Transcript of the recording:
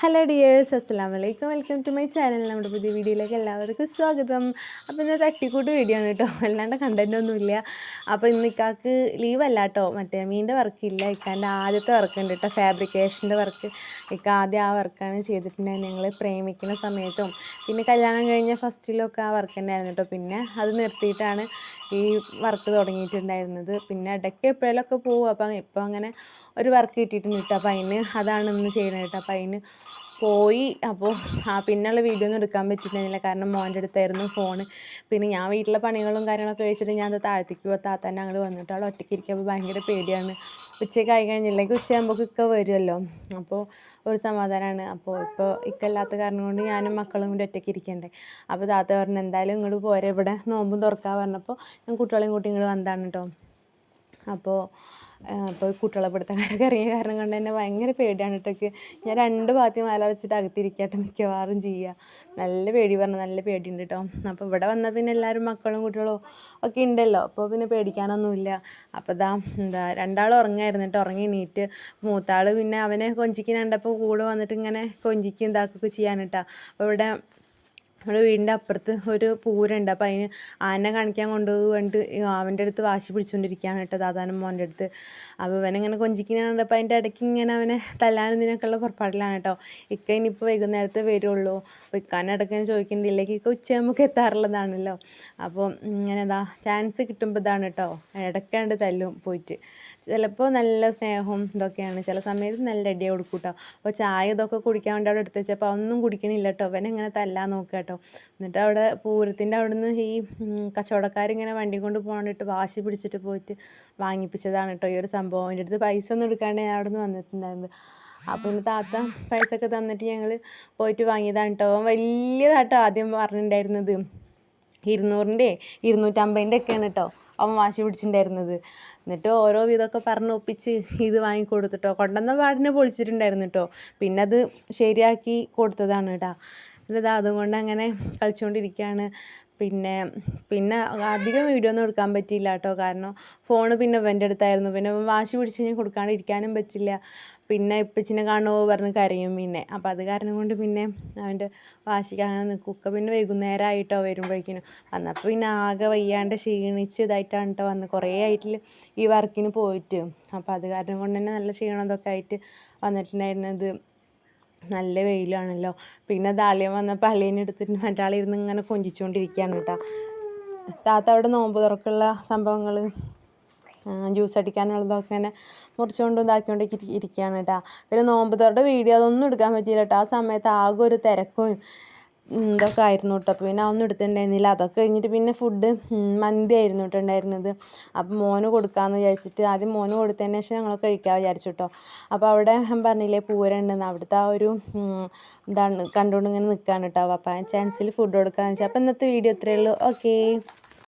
Hello dears അസ്സാം വലൈക്കും welcome to my channel നമ്മുടെ പുതിയ വീഡിയോയിലേക്ക് എല്ലാവർക്കും സ്വാഗതം. അപ്പോൾ ഇന്ന് തട്ടിക്കൂട്ട് വീഡിയോ ആണ് കേട്ടോ. അല്ലാണ്ട് കണ്ടന്റ് ഒന്നുമില്ല അപ്പോൾ ഇന്ന് ലീവ് അല്ല കേട്ടോ. മറ്റേ മീന്റെ വർക്കില്ല ഇക്കാന്റെ ആദ്യത്തെ വർക്ക് ഉണ്ട് കേട്ടോ. ഫാബ്രിക്കേഷന്റെ വർക്ക് ഇക്ക ആദ്യം ആ വർക്കാണ് ചെയ്തിട്ടുണ്ടായിരുന്നത്. ഞങ്ങൾ പ്രേമിക്കുന്ന സമയത്തും. പിന്നെ കല്യാണം കഴിഞ്ഞ ഫസ്റ്റിലൊക്കെ ആ വർക്ക് തന്നെയായിരുന്നു കേട്ടോ. പിന്നെ അത് നിർത്തിയിട്ടാണ് ഈ വർക്ക് തുടങ്ങിയിട്ടുണ്ടായിരുന്നത്. പിന്നെ ഇടയ്ക്ക് എപ്പോഴേലൊക്കെ പോകും അപ്പം ഇപ്പം അങ്ങനെ ഒരു വർക്ക് കിട്ടിയിട്ടുണ്ട് കേട്ടോ. അപ്പം അതിന് അതാണ് ഇന്ന് ചെയ്യുന്നത് കേട്ടോ. അപ്പം അതിന് പോയി. അപ്പോൾ ആ പിന്നുള്ള വീഡിയോ ഒന്നും എടുക്കാൻ പറ്റിയിട്ടുണ്ടായിരുന്നില്ല കാരണം മോന്റെ അടുത്തായിരുന്നു ഫോണ്. പിന്നെ ഞാൻ വീട്ടിലെ പണികളും കാര്യങ്ങളൊക്കെ കഴിച്ചിട്ട് ഞാൻ അത് താഴത്തേക്ക് പോയി. താത്താന്റെ അങ്ങോട്ട് വന്നിട്ട് അവിടെ ഒറ്റയ്ക്ക് ഇരിക്കുമ്പോൾ ഭയങ്കര പേടിയാണ്. ഉച്ചയ്ക്ക് ആയി കഴിഞ്ഞില്ലെങ്കിൽ ഉച്ചയാകുമ്പോൾ ഇക്ക വരുമല്ലോ അപ്പോൾ ഒരു സമാധാനമാണ് അപ്പോൾ ഇപ്പോൾ ഇക്കല്ലാത്ത കാരണം കൊണ്ട് ഞാനും മക്കളും കൂടി ഒറ്റയ്ക്ക് ഇരിക്കണ്ടേ. അപ്പോൾ താത്ത പറഞ്ഞു എന്തായാലും ഇങ്ങോട്ട് പോരെ. ഇവിടെ നോമ്പും തുറക്കാൻ പറഞ്ഞപ്പോൾ ഞാൻ കുട്ടികളെയും കൂട്ടി ഇങ്ങോട്ട് വന്നതാണ് കേട്ടോ അപ്പോൾ അപ്പോൾ കുട്ടികളെ പിടുത്തക്കാരൊക്കെ ഇറങ്ങിയ കാരണം കൊണ്ട് തന്നെ ഭയങ്കര പേടിയാണ് കേട്ടൊക്കെ ഞാൻ രണ്ട് പാത്തി മാല വെച്ചിട്ട് അകത്തിരിക്കട്ടെ മിക്കവാറും ചെയ്യുക നല്ല പേടി പറഞ്ഞു നല്ല പേടിയുണ്ട് കേട്ടോ അപ്പോൾ ഇവിടെ വന്നാൽ പിന്നെ എല്ലാവരും മക്കളും കുട്ടികളും ഒക്കെ ഉണ്ടല്ലോ അപ്പോൾ പിന്നെ പേടിക്കാനൊന്നുമില്ല. അപ്പോൾ ഇതാ എന്താ രണ്ടാൾ ഉറങ്ങായിരുന്നു കേട്ടോ ഉറങ്ങി എണീറ്റ് മൂത്താൾ പിന്നെ അവനെ കൊഞ്ചിക്ക് കണ്ടപ്പോൾ കൂടെ വന്നിട്ട് ഇങ്ങനെ കൊഞ്ചിക്കും ഇതാക്കുകയൊക്കെ ചെയ്യാനിട്ടാ. അപ്പോൾ ഇവിടെ നമ്മുടെ വീടിന്റെ അപ്പുറത്ത് ഒരു പൂരമുണ്ട് അപ്പോൾ അതിന് ആന കാണിക്കാൻ കൊണ്ടുപോയി വേണ്ടിട്ട് അവന്റെ അടുത്ത് വാശി പിടിച്ചുകൊണ്ടിരിക്കുകയാണ് കേട്ടോ ദാദാനും മോന്റെ അടുത്ത്. അപ്പോൾ ഇവനിങ്ങനെ കൊഞ്ചിക്കുന്നതാണ്. അപ്പോൾ അതിന്റെ ഇടയ്ക്ക് ഇങ്ങനെ അവനെ തല്ലാനും ഇതിനൊക്കെയുള്ള പുറപ്പാടിലാണ് കേട്ടോ. ഇക്ക ഇനിയിപ്പോൾ വൈകുന്നേരത്തെ വരുള്ളൂ. അപ്പോൾ ഇക്കാന്റെ ഇടയ്ക്ക് ചോദിക്കേണ്ടിയില്ലെങ്കിൽ ഇക്ക ഉച്ച നമുക്ക് എത്താറുള്ളതാണല്ലോ? അപ്പോൾ ഇങ്ങനെ ഇതാ ചാൻസ് കിട്ടുമ്പോൾ ഇതാണ് കേട്ടോ. ഇടയ്ക്കാണ്ട് തല്ലും പോയിട്ട്. ചിലപ്പോൾ നല്ല സ്നേഹവും ഇതൊക്കെയാണ്. ചില സമയത്ത് നല്ല അടിയെ കൊടുക്കും കേട്ടോ അപ്പോൾ ചായ ഇതൊക്കെ കുടിക്കാൻ വേണ്ടി അവിടെ എടുത്ത് വെച്ചപ്പോൾ ഒന്നും കുടിക്കണില്ല കേട്ടോ. അവനെങ്ങനെ തല്ലാൻ നോക്കുക കേട്ടോ. എന്നിട്ട് അവിടെ പൂരത്തിന്റെ അവിടെ നിന്ന് ഈ കച്ചവടക്കാരിങ്ങനെ വണ്ടി കൊണ്ട് പോകാണ്ടിട്ട് വാശി പിടിച്ചിട്ട് പോയിട്ട് വാങ്ങിപ്പിച്ചതാണ് കേട്ടോ ഈ ഒരു സംഭവം. എന്റെ അടുത്ത് പൈസ ഒന്നും എടുക്കാണ്ട് ഞാൻ അവിടെ നിന്ന് വന്നിട്ടുണ്ടായിരുന്നത്. അപ്പോൾ ഇന്ന് താത്ത പൈസ ഒക്കെ തന്നിട്ട് ഞങ്ങൾ പോയിട്ട് വാങ്ങിയതാണ് കേട്ടോ. വലിയതാട്ടോ ആദ്യം പറഞ്ഞിട്ടുണ്ടായിരുന്നത്. ഇരുന്നൂറിന്റെ ഇരുന്നൂറ്റമ്പതിന്റെ ഒക്കെയാണ് കേട്ടോ അവൻ വാശി പിടിച്ചിട്ടുണ്ടായിരുന്നത്. എന്നിട്ട് ഓരോ വിധമൊക്കെ പറഞ്ഞ് ഒപ്പിച്ച് ഇത് വാങ്ങിക്കൊടുത്തിട്ടോ കൊണ്ടുവന്ന പാടിനെ പൊളിച്ചിട്ടുണ്ടായിരുന്നു കേട്ടോ. പിന്നെ അത് ശരിയാക്കി കൊടുത്തതാണ് കേട്ടോ. എന്നിട്ട് അതുകൊണ്ട് അങ്ങനെ കളിച്ചുകൊണ്ടിരിക്കുകയാണ് പിന്നെ പിന്നെ അധികം വീഡിയോ ഒന്നും എടുക്കാൻ പറ്റിയില്ല കേട്ടോ. കാരണം ഫോൺ പിന്നെ ഇവന്റെ അടുത്തായിരുന്നു. പിന്നെ വാശി പിടിച്ച് കഴിഞ്ഞാൽ കൊടുക്കാണ്ടിരിക്കാനും പറ്റില്ല. പിന്നെ ഇപ്പച്ചിനെ കാണുമോ പറഞ്ഞ് കരയും പിന്നെ. അപ്പോൾ അത് കാരണം കൊണ്ട് പിന്നെ അവന്റെ വാശിക്ക് അങ്ങനെ നിൽക്കും. ഒക്കെ പിന്നെ വൈകുന്നേരമായിട്ടോ വരുമ്പോഴേക്കിനും. വന്നപ്പോൾ പിന്നെ ആകെ വയ്യാണ്ട് ക്ഷീണിച്ച് ഇതായിട്ടാണ് കേട്ടോ വന്ന് കുറേ ആയിട്ട് ഈ വർക്കിന് പോയിട്ട്. അപ്പോൾ അത് കാരണം കൊണ്ട് തന്നെ നല്ല ക്ഷീണം ഇതൊക്കെ ആയിട്ട് വന്നിട്ടുണ്ടായിരുന്നത്. നല്ല വെയിലാണല്ലോ. പിന്നെ ദാളിയം വന്നപ്പോൾ അളിയനെ എടുത്തിട്ട് മറ്റാളിരുന്ന് ഇങ്ങനെ കൊഞ്ചിച്ചുകൊണ്ടിരിക്കുകയാണ് കേട്ടോ. താത്ത അവിടെ നോമ്പ് തുറക്കുള്ള സംഭവങ്ങൾ ജ്യൂസ് അടിക്കാനുള്ളതൊക്കെ ഇങ്ങനെ മുറിച്ചുകൊണ്ട് ഇതാക്കിക്കൊണ്ട് ഇരിക്കുകയാണ് കേട്ടോ. പിന്നെ നോമ്പ് തുറയുടെ വീഡിയോ അതൊന്നും എടുക്കാൻ പറ്റിയില്ല കേട്ടോ. ആ സമയത്ത് ആകെ ഒരു തിരക്കും. ഇതൊക്കെ ആയിരുന്നു കേട്ടോ. അപ്പോൾ പിന്നെ അതൊന്നും എടുത്തിട്ടുണ്ടായിരുന്നില്ല. അതൊക്കെ കഴിഞ്ഞിട്ട് പിന്നെ ഫുഡ് മന്തി ആയിരുന്നു കേട്ടോ ഉണ്ടായിരുന്നത്. അപ്പോൾ മോന് കൊടുക്കാമെന്ന് വിചാരിച്ചിട്ട് ആദ്യം മോന് കൊടുത്തതിന് ശേഷം ഞങ്ങൾ കഴിക്കാൻ വിചാരിച്ചു കേട്ടോ. അപ്പോൾ അവിടെ പറഞ്ഞില്ലേ പൂരണ്ടെന്ന് അവിടുത്തെ ആ ഒരു ഇതാണ് കണ്ടുകൊണ്ട് ഇങ്ങനെ നിൽക്കുകയാണ് കേട്ടോ. അപ്പോൾ ആ ചാൻസിൽ ഫുഡ് കൊടുക്കാമെന്ന് വെച്ചാൽ അപ്പോൾ ഇന്നത്തെ വീഡിയോ ഇത്രയേ ഉള്ളൂ. ഓക്കേ